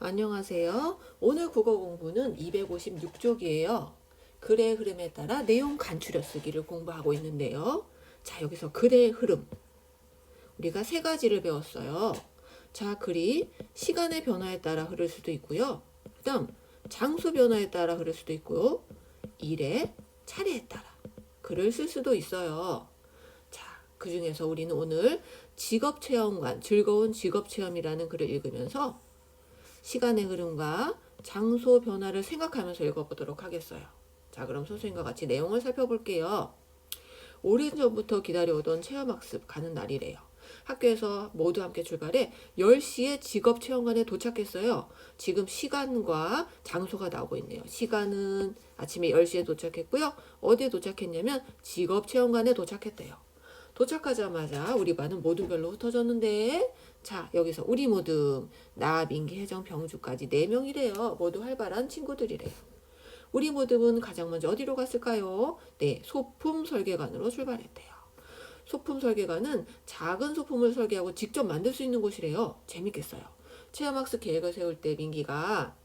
안녕하세요. 오늘 국어 공부는 256쪽이에요. 글의 흐름에 따라 내용 간추려 쓰기를 공부하고 있는데요. 자, 여기서 글의 흐름. 우리가 세 가지를 배웠어요. 자, 글이 시간의 변화에 따라 흐를 수도 있고요. 그 다음, 장소 변화에 따라 흐를 수도 있고요. 일의 차례에 따라 글을 쓸 수도 있어요. 자, 그 중에서 우리는 오늘 직업 체험관, 즐거운 직업 체험이라는 글을 읽으면서 시간의 흐름과 장소 변화를 생각하면서 읽어보도록 하겠어요. 자, 그럼 선생님과 같이 내용을 살펴볼게요. 오래전부터 기다려오던 체험학습 가는 날이래요. 학교에서 모두 함께 출발해 10시에 직업 체험관에 도착했어요. 지금 시간과 장소가 나오고 있네요. 시간은 아침에 10시에 도착했고요. 어디에 도착했냐면 직업 체험관에 도착했대요. 도착하자마자 우리 반은 모둠별로 흩어졌는데 자 여기서 우리 모둠 나 민기 혜정 병주까지 4명이래요. 모두 활발한 친구들이래요. 우리 모둠은 가장 먼저 어디로 갔을까요? 네 소품 설계관으로 출발했대요. 소품 설계관은 작은 소품을 설계하고 직접 만들 수 있는 곳이래요. 재밌겠어요. 체험학습 계획을 세울 때 민기가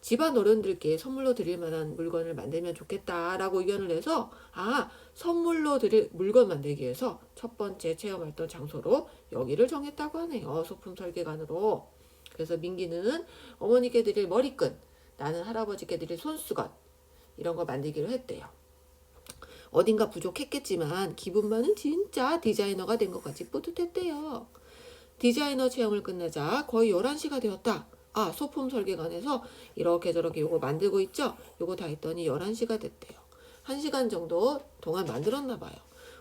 집안 어른들께 선물로 드릴 만한 물건을 만들면 좋겠다라고 의견을 내서 아 선물로 드릴 물건 만들기 위해서 첫 번째 체험활동 장소로 여기를 정했다고 하네요 소품 설계관으로. 그래서 민기는 어머니께 드릴 머리끈 나는 할아버지께 드릴 손수건 이런 거 만들기로 했대요. 어딘가 부족했겠지만 기분만은 진짜 디자이너가 된 것 같이 뿌듯했대요. 디자이너 체험을 끝내자 거의 11시가 되었다 아, 소품 설계관에서 이렇게 저렇게 요거 만들고 있죠? 요거 다 했더니 11시가 됐대요. 1시간 정도 동안 만들었나 봐요.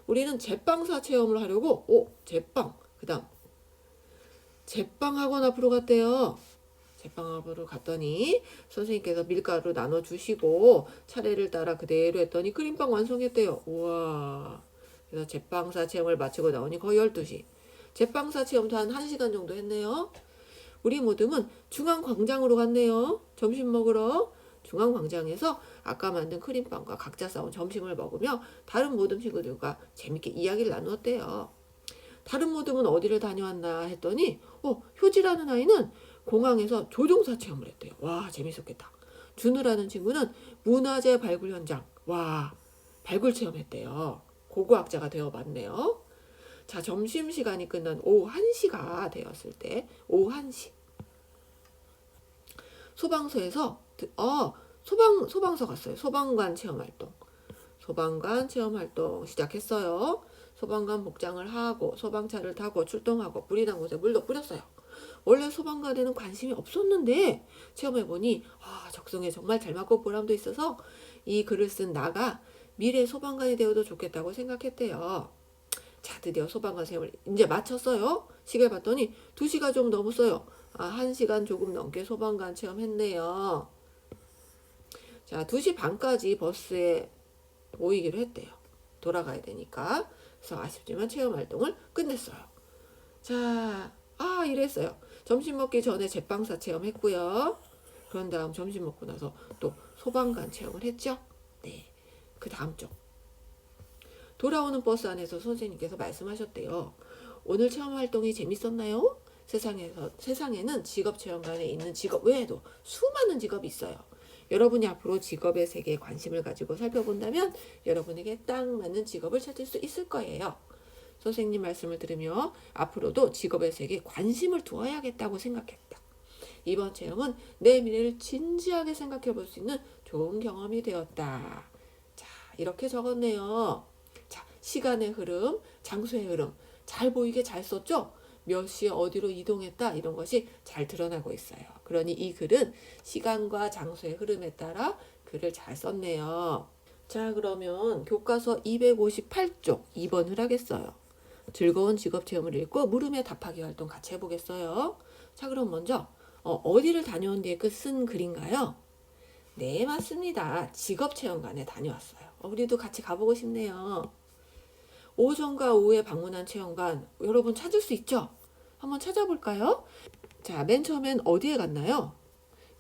우리는 제빵사 체험을 하려고 오, 제빵. 그 다음 제빵 학원 앞으로 갔대요. 제빵 앞으로 갔더니 선생님께서 밀가루 나눠 주시고 차례를 따라 그대로 했더니 크림빵 완성했대요. 우와. 그래서 제빵사 체험을 마치고 나오니 거의 12시. 제빵사 체험도 한 1시간 정도 했네요. 우리 모둠은 중앙광장으로 갔네요. 점심 먹으러. 중앙광장에서 아까 만든 크림빵과 각자 싸온 점심을 먹으며 다른 모둠 친구들과 재밌게 이야기를 나누었대요. 다른 모둠은 어디를 다녀왔나 했더니 어, 효지라는 아이는 공항에서 조종사 체험을 했대요. 와 재밌었겠다. 준우라는 친구는 문화재 발굴 현장. 와 발굴 체험했대요. 고고학자가 되어봤네요. 자, 점심시간이 끝난 오후 1시가 되었을 때, 오후 1시. 소방서에서, 어, 소방, 소방서 갔어요. 소방관 체험 활동. 소방관 체험 활동 시작했어요. 소방관 복장을 하고, 소방차를 타고 출동하고, 불이 난 곳에 물도 뿌렸어요. 원래 소방관에는 관심이 없었는데, 체험해보니, 아, 적성에 정말 잘 맞고 보람도 있어서, 이 글을 쓴 나가 미래 소방관이 되어도 좋겠다고 생각했대요. 자, 드디어 소방관 체험을 이제 마쳤어요. 시계를 봤더니 2시가 좀 넘었어요. 아, 1시간 조금 넘게 소방관 체험했네요. 자, 2시 반까지 버스에 모이기로 했대요. 돌아가야 되니까. 그래서 아쉽지만 체험 활동을 끝냈어요. 자, 아, 이랬어요. 점심 먹기 전에 제빵사 체험했고요. 그런 다음 점심 먹고 나서 또 소방관 체험을 했죠. 네. 그 다음 쪽. 돌아오는 버스 안에서 선생님께서 말씀하셨대요. 오늘 체험 활동이 재밌었나요? 세상에서 세상에는 직업 체험관에 있는 직업 외에도 수많은 직업이 있어요. 여러분이 앞으로 직업의 세계에 관심을 가지고 살펴본다면 여러분에게 딱 맞는 직업을 찾을 수 있을 거예요. 선생님 말씀을 들으며 앞으로도 직업의 세계에 관심을 두어야겠다고 생각했다. 이번 체험은 내 미래를 진지하게 생각해 볼 수 있는 좋은 경험이 되었다. 자, 이렇게 적었네요. 자, 시간의 흐름, 장소의 흐름 잘 보이게 잘 썼죠? 몇 시에 어디로 이동했다 이런 것이 잘 드러나고 있어요. 그러니 이 글은 시간과 장소의 흐름에 따라 글을 잘 썼네요. 자, 그러면 교과서 258쪽 2번을 하겠어요. 즐거운 직업 체험을 읽고 물음에 답하기 활동 같이 해보겠어요. 자, 그럼 먼저 어, 디를 다녀온 뒤에 그 쓴 글인가요? 네, 맞습니다. 직업 체험관에 다녀왔어요. 어, 우리도 같이 가보고 싶네요. 오전과 오후에 방문한 체험관 여러분 찾을 수 있죠? 한번 찾아볼까요? 자, 맨 처음엔 어디에 갔나요?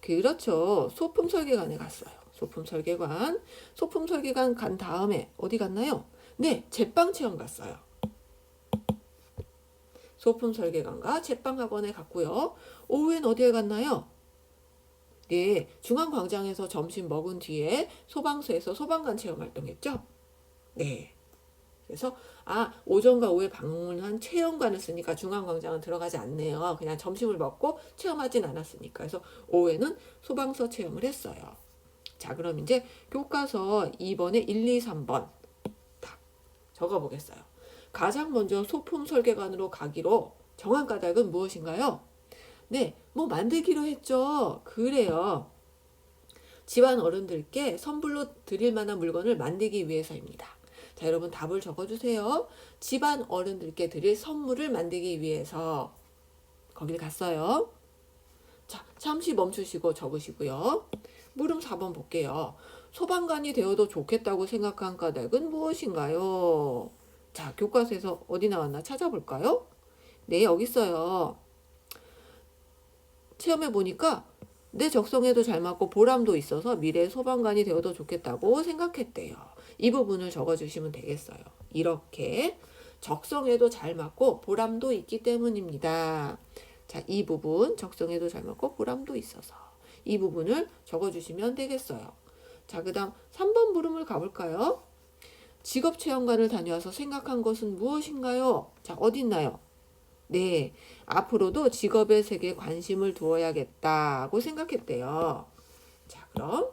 그렇죠. 소품 설계관에 갔어요. 소품 설계관. 소품 설계관 간 다음에 어디 갔나요? 네, 제빵 체험 갔어요. 소품 설계관과 제빵 학원에 갔고요. 오후엔 어디에 갔나요? 네, 중앙 광장에서 점심 먹은 뒤에 소방서에서 소방관 체험 활동했죠? 네. 그래서 아 오전과 오후에 방문한 체험관을 쓰니까 중앙광장은 들어가지 않네요. 그냥 점심을 먹고 체험하진 않았으니까. 그래서 오후에는 소방서 체험을 했어요. 자 그럼 이제 교과서 2번에 1, 2, 3번 다 적어보겠어요. 가장 먼저 소품 설계관으로 가기로 정한 까닭은 무엇인가요? 네, 뭐 만들기로 했죠. 그래요. 집안 어른들께 선물로 드릴 만한 물건을 만들기 위해서입니다. 자, 여러분 답을 적어주세요. 집안 어른들께 드릴 선물을 만들기 위해서 거길 갔어요. 자, 잠시 멈추시고 적으시고요. 물음 4번 볼게요. 소방관이 되어도 좋겠다고 생각한 까닭은 무엇인가요? 자, 교과서에서 어디 나왔나 찾아볼까요? 네, 여기 있어요. 체험해 보니까 내 적성에도 잘 맞고 보람도 있어서 미래 소방관이 되어도 좋겠다고 생각했대요. 이 부분을 적어주시면 되겠어요. 이렇게 적성에도 잘 맞고 보람도 있기 때문입니다. 자, 이 부분 적성에도 잘 맞고 보람도 있어서 이 부분을 적어주시면 되겠어요. 자, 그 다음 3번 물음을 가볼까요? 직업 체험관을 다녀와서 생각한 것은 무엇인가요? 자, 어디 있나요? 네, 앞으로도 직업의 세계에 관심을 두어야겠다고 생각했대요. 자, 그럼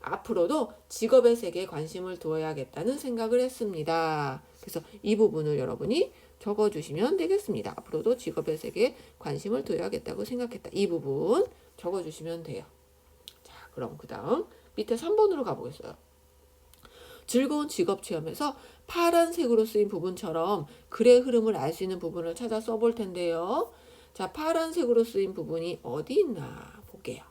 앞으로도 직업의 세계에 관심을 두어야겠다는 생각을 했습니다. 그래서 이 부분을 여러분이 적어주시면 되겠습니다. 앞으로도 직업의 세계에 관심을 두어야겠다고 생각했다. 이 부분 적어주시면 돼요. 자, 그럼 그 다음 밑에 3번으로 가보겠어요. 즐거운 직업 체험에서 파란색으로 쓰인 부분처럼 글의 흐름을 알 수 있는 부분을 찾아 써볼 텐데요. 자, 파란색으로 쓰인 부분이 어디 있나 볼게요.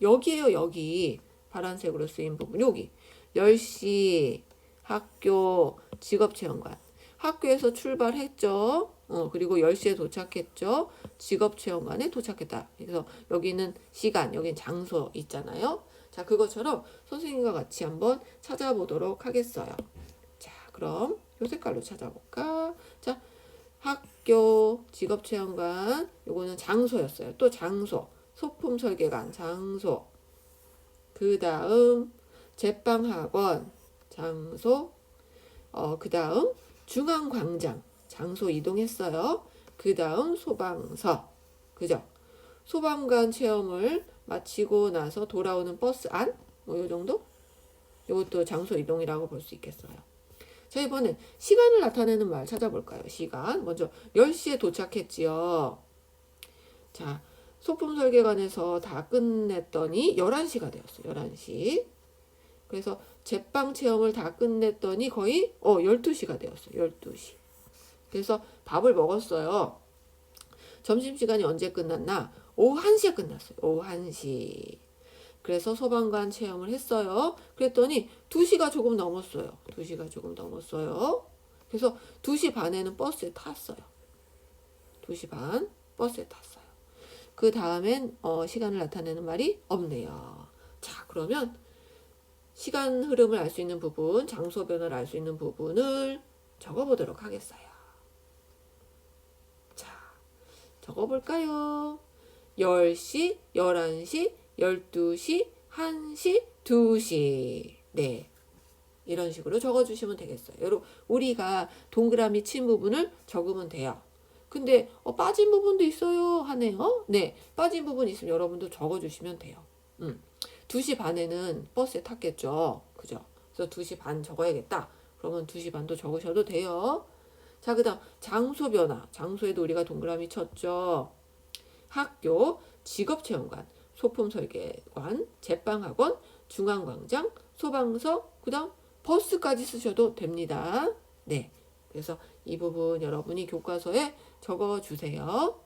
여기에요, 여기. 파란색으로 쓰인 부분. 여기. 10시 학교 직업체험관. 학교에서 출발했죠. 어, 그리고 10시에 도착했죠. 직업체험관에 도착했다. 그래서 여기는 시간, 여긴 장소 있잖아요. 자, 그것처럼 선생님과 같이 한번 찾아보도록 하겠어요. 자, 그럼 요 색깔로 찾아볼까? 자, 학교 직업체험관 요거는 장소였어요. 또 장소 소품 설계관 장소 그 다음 제빵학원 장소 어, 그 다음 중앙광장 장소 이동했어요. 그 다음 소방서 그죠? 소방관 체험을 마치고 나서 돌아오는 버스 안? 뭐요 정도? 이것도 장소 이동이라고 볼 수 있겠어요. 자, 이번엔 시간을 나타내는 말 찾아볼까요? 시간. 먼저 10시에 도착했지요. 자, 소품 설계관에서 다 끝냈더니 11시가 되었어요. 11시. 그래서 제빵 체험을 다 끝냈더니 거의 어 12시가 되었어요. 12시. 그래서 밥을 먹었어요. 점심시간이 언제 끝났나? 오후 1시에 끝났어요. 오후 1시. 그래서 소방관 체험을 했어요. 그랬더니 2시가 조금 넘었어요. 2시가 조금 넘었어요. 그래서 2시 반에는 버스에 탔어요. 2시 반 버스에 탔어요. 그 다음엔 어, 시간을 나타내는 말이 없네요. 자, 그러면 시간 흐름을 알 수 있는 부분, 장소 변화를 알 수 있는 부분을 적어보도록 하겠어요. 자, 적어볼까요? 10시, 11시, 12시, 1시, 2시. 네. 이런 식으로 적어주시면 되겠어요. 여러분, 우리가 동그라미 친 부분을 적으면 돼요. 근데 어, 빠진 부분도 있어요 하네요. 네, 빠진 부분 있으면 여러분도 적어주시면 돼요. 음, 2시 반에는 버스에 탔겠죠. 그죠? 그래서 2시 반 적어야겠다. 그러면 2시 반도 적으셔도 돼요. 자, 그 다음 장소 변화. 장소에도 우리가 동그라미 쳤죠. 학교, 직업체험관, 소품설계관, 제빵학원, 중앙광장, 소방서, 그 다음 버스까지 쓰셔도 됩니다. 네. 그래서 이 부분 여러분이 교과서에 적어 주세요.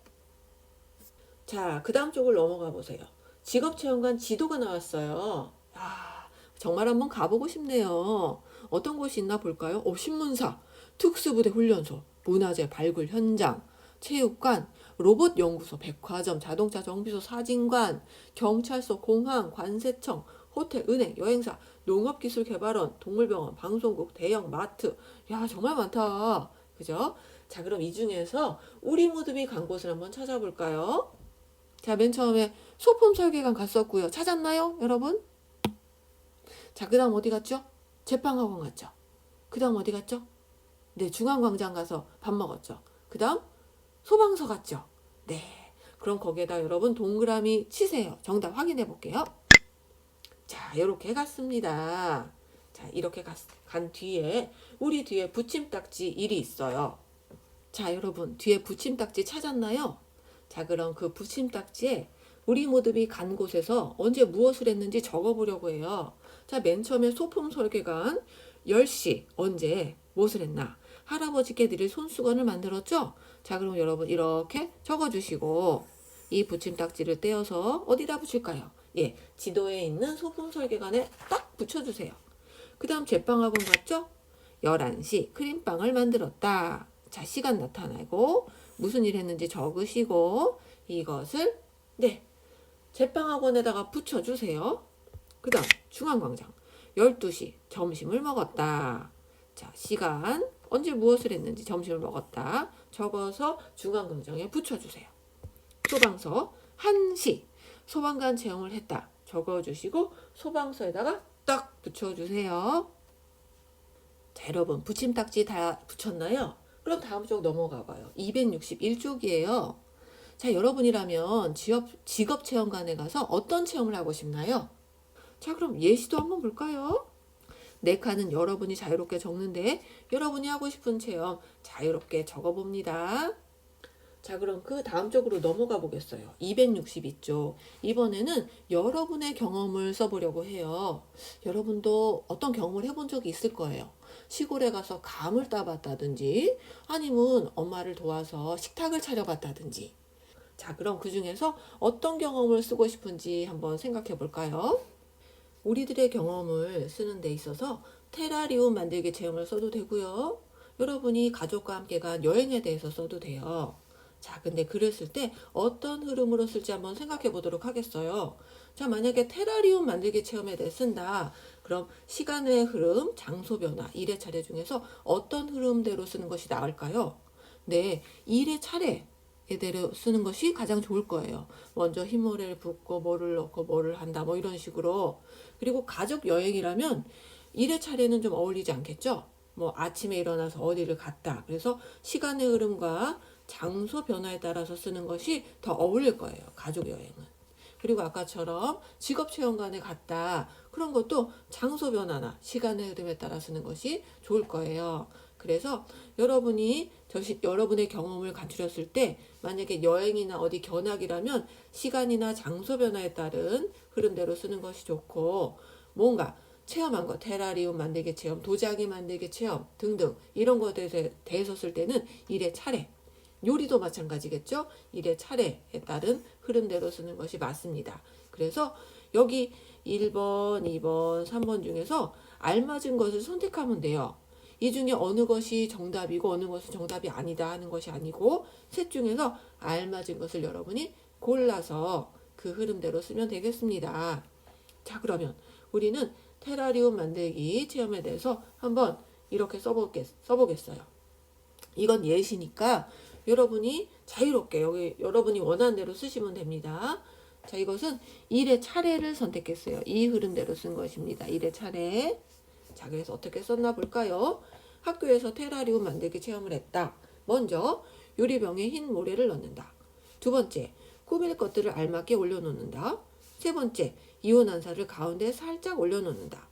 자, 그 다음 쪽을 넘어가 보세요. 직업체험관 지도가 나왔어요. 야, 정말 한번 가보고 싶네요. 어떤 곳이 있나 볼까요? 어, 신문사, 특수부대 훈련소, 문화재 발굴 현장, 체육관, 로봇 연구소, 백화점, 자동차 정비소, 사진관, 경찰서, 공항, 관세청, 호텔, 은행, 여행사, 농업기술개발원, 동물병원, 방송국, 대형 마트. 야, 정말 많다. 그죠? 자, 그럼 이 중에서 우리 모두이 간 곳을 한번 찾아볼까요? 자, 맨 처음에 소품 설계관 갔었고요. 찾았나요, 여러분? 자, 그 다음 어디 갔죠? 제빵학원 갔죠? 그 다음 어디 갔죠? 네, 중앙광장 가서 밥 먹었죠. 그 다음 소방서 갔죠? 네. 그럼 거기에다 여러분 동그라미 치세요. 정답 확인해 볼게요. 자, 이렇게 갔습니다. 자, 이렇게 갔, 간 뒤에 우리 뒤에 붙임딱지 1이 있어요. 자, 여러분 뒤에 붙임딱지 찾았나요? 자, 그럼 그 붙임딱지에 우리 모두이 간 곳에서 언제 무엇을 했는지 적어보려고 해요. 자, 맨 처음에 소품 설계관 10시 언제 무엇을 했나? 할아버지께 드릴 손수건을 만들었죠? 자, 그럼 여러분 이렇게 적어주시고 이 붙임딱지를 떼어서 어디다 붙일까요? 예, 지도에 있는 소품 설계관에 딱 붙여주세요. 그 다음 제빵학원 갔죠? 11시 크림빵을 만들었다. 자, 시간 나타내고 무슨 일 했는지 적으시고 이것을 네, 제빵학원에다가 붙여주세요. 그 다음 중앙광장 12시 점심을 먹었다. 자, 시간 언제 무엇을 했는지 점심을 먹었다. 적어서 중앙광장에 붙여주세요. 소방서 1시 소방관 체험을 했다. 적어주시고 소방서에다가 딱 붙여주세요. 자, 여러분 붙임딱지 다 붙였나요? 그럼 다음 쪽 넘어가 봐요. 261쪽이에요. 자, 여러분이라면 직업, 직업 체험관에 가서 어떤 체험을 하고 싶나요? 자, 그럼 예시도 한번 볼까요? 네 칸은 여러분이 자유롭게 적는데 여러분이 하고 싶은 체험 자유롭게 적어봅니다. 자, 그럼 그 다음 쪽으로 넘어가 보겠어요. 262쪽. 이번에는 여러분의 경험을 써보려고 해요. 여러분도 어떤 경험을 해본 적이 있을 거예요. 시골에 가서 감을 따봤다든지, 아니면 엄마를 도와서 식탁을 차려봤다든지. 자, 그럼 그 중에서 어떤 경험을 쓰고 싶은지 한번 생각해 볼까요? 우리들의 경험을 쓰는 데 있어서 테라리움 만들기 체험을 써도 되고요. 여러분이 가족과 함께 간 여행에 대해서 써도 돼요. 자, 근데 글을 쓸 때 어떤 흐름으로 쓸지 한번 생각해 보도록 하겠어요. 자, 만약에 테라리움 만들기 체험에 대해 쓴다. 그럼 시간의 흐름, 장소 변화, 일의 차례 중에서 어떤 흐름대로 쓰는 것이 나을까요? 네, 일의 차례. 에 대로 쓰는 것이 가장 좋을 거예요. 먼저 흰모래를 붓고 뭐를 넣고 뭐를 한다 뭐 이런 식으로 그리고 가족 여행이라면 일의 차례는 좀 어울리지 않겠죠? 뭐 아침에 일어나서 어디를 갔다 그래서 시간의 흐름과 장소 변화에 따라서 쓰는 것이 더 어울릴 거예요. 가족 여행은. 그리고 아까처럼 직업 체험관에 갔다. 그런 것도 장소 변화나 시간의 흐름에 따라 쓰는 것이 좋을 거예요. 그래서 여러분이 저시, 여러분의 경험을 간추렸을 때 만약에 여행이나 어디 견학이라면 시간이나 장소 변화에 따른 흐름대로 쓰는 것이 좋고 뭔가 체험한 거 테라리움 만들기 체험, 도자기 만들기 체험 등등 이런 것에 대해서 쓸 때는 일의 차례 요리도 마찬가지겠죠. 일의 차례에 따른 흐름대로 쓰는 것이 맞습니다. 그래서 여기 1번, 2번, 3번 중에서 알맞은 것을 선택하면 돼요. 이 중에 어느 것이 정답이고 어느 것은 정답이 아니다 하는 것이 아니고 셋 중에서 알맞은 것을 여러분이 골라서 그 흐름대로 쓰면 되겠습니다. 자, 그러면 우리는 테라리움 만들기 체험에 대해서 한번 이렇게 써보겠, 써보겠어요. 이건 예시니까 여러분이 자유롭게 여기 여러분이 원하는 대로 쓰시면 됩니다. 자, 이것은 일의 차례를 선택했어요. 이 흐름대로 쓴 것입니다. 일의 차례. 자, 그래서 어떻게 썼나 볼까요? 학교에서 테라리움 만들기 체험을 했다. 먼저 유리병에 흰 모래를 넣는다. 두 번째, 꾸밀 것들을 알맞게 올려놓는다. 세 번째, 이온한사를 가운데 살짝 올려놓는다.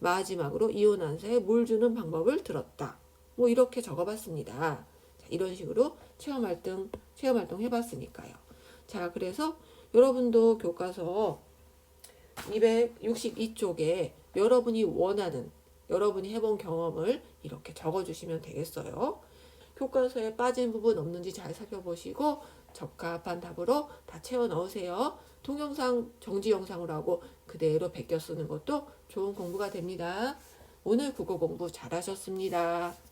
마지막으로 이온한사에 물 주는 방법을 들었다. 뭐 이렇게 적어봤습니다. 자, 이런 식으로 체험 활동 체험 활동 해봤으니까요. 자, 그래서 여러분도 교과서 262쪽에 여러분이 원하는 여러분이 해본 경험을 이렇게 적어주시면 되겠어요. 교과서에 빠진 부분 없는지 잘 살펴보시고 적합한 답으로 다 채워 넣으세요. 동영상 정지 영상으로 하고 그대로 베껴 쓰는 것도 좋은 공부가 됩니다. 오늘 국어 공부 잘하셨습니다.